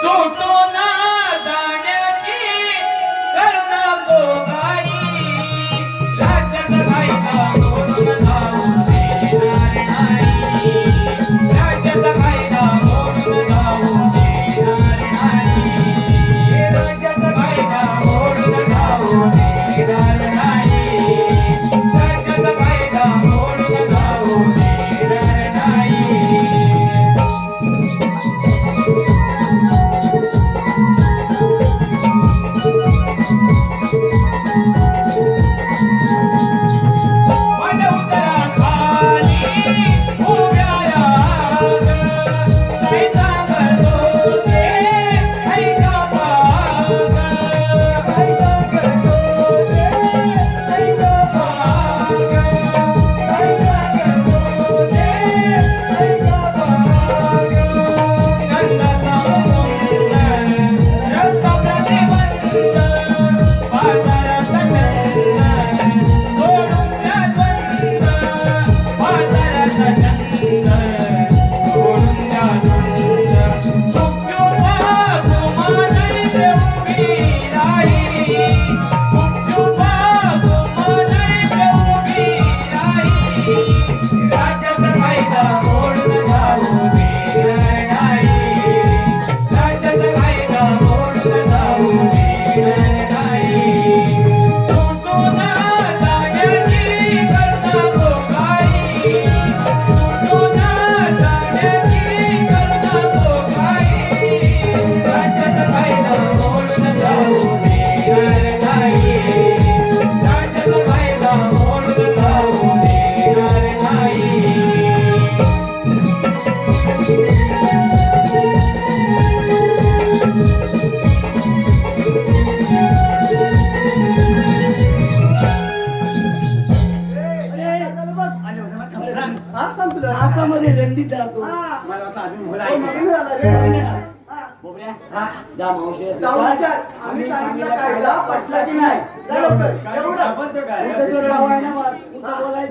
સૂટો ના Bye. हातामध्ये रंगीत राहतो मला काय